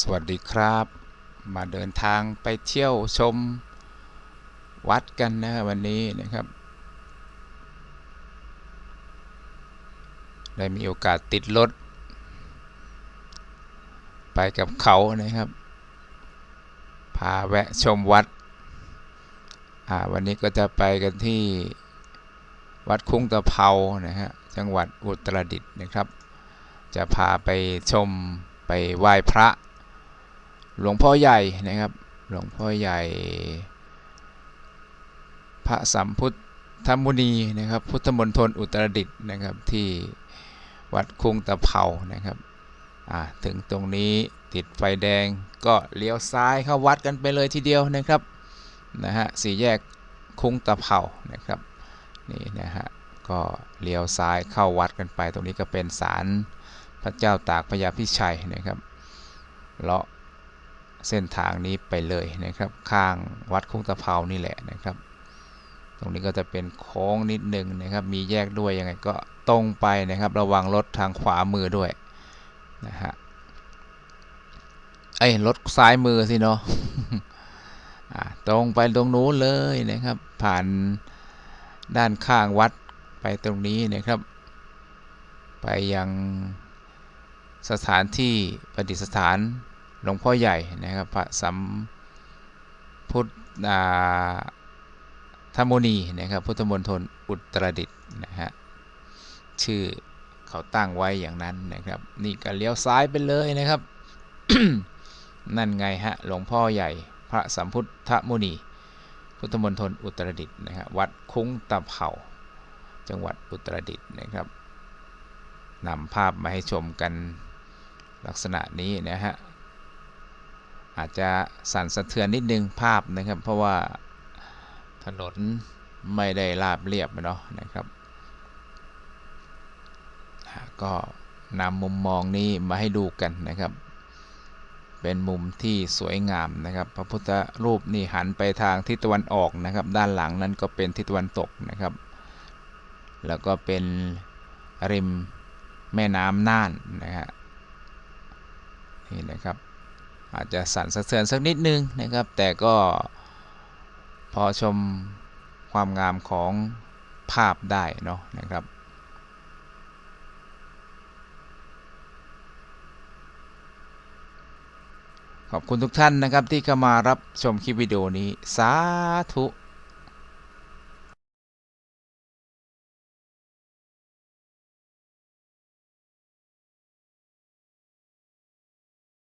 สวัสดีครับ มาเดินทางไปเที่ยวชมวัดกันนะวันนี้นะครับ ได้มีโอกาสติดรถไปกับเขานะครับ พาแวะชมวัด วันนี้ก็จะไปกันที่วัดคุ้งตะเภานะฮะจังหวัดอุตรดิตถ์นะครับ จะพาไปชมไปไหว้พระ หลวงพ่อใหญ่นะครับ หลวงพ่อใหญ่ พระสัมพุทธมุนีนะครับ พุทธมณฑลอุตรดิตถ์นะครับที่วัดคุงตะเภานะครับถึงตรงนี้ติดไฟแดงก็เลี้ยวซ้ายเข้าวัดกันไปเลยทีเดียวนะครับนะฮะสี่แยกคุงตะเภานะครับนี่นะฮะก็เลี้ยวซ้ายเข้าวัดกันไป ตรงนี้ก็เป็นศาลพระเจ้าตากพระยาพิชัยนะครับเลาะ เส้นทางนี้ไปเลยนะครับ ข้างวัดคุ้งตะเภานี่แหละนะครับ ตรงนี้ก็จะเป็นโค้งนิดหนึ่งนะครับ มีแยกด้วยยังไงก็ตรงไปนะครับ ระวังรถทางขวามือด้วยนะฮะไอ้รถซ้ายมือสิเนาะตรงไปตรงนู้นเลยนะครับ ผ่านด้านข้างวัดไปตรงนี้นะครับ ไปยังสถานที่ประดิษฐาน หลวงพ่อใหญ่นะครับพระสัมพุทธาธรรมนีนะครับพุทธมณฑลอุตรดิตถ์นะฮะชื่อเขาตั้งไว้อย่างนั้นนะครับ นี่ก็เลี้ยวซ้ายไปเลยนะครับ นั่นไงฮะหลวงพ่อใหญ่พระสัมพุทธมุนี พุทธมณฑลอุตรดิตถ์นะฮะวัดคุ้งตะเภาจังหวัดอุตรดิตถ์นะครับนำภาพมาให้ชมกันลักษณะนี้นะฮะ อาจจะสั่นสะเทือนนิดนึงภาพนะครับ เพราะว่าถนนไม่ได้ราบเรียบเนาะนะครับ ก็นำมุมมองนี้มาให้ดูกันนะครับ เป็นมุมที่สวยงามนะครับ พระพุทธรูปนี่หันไปทางทิศตะวันออกนะครับ ด้านหลังนั้นก็เป็นทิศตะวันตกนะครับ แล้วก็เป็นริมแม่น้ำน่านนะฮะนี่นะครับ อาจจะสั่นสะเทือนสักนิดนึงนะครับ แต่ก็พอชมความงามของภาพได้เนาะนะครับขอบคุณทุกท่านนะครับที่เข้ามารับชมคลิปวิดีโอนี้ สาธุ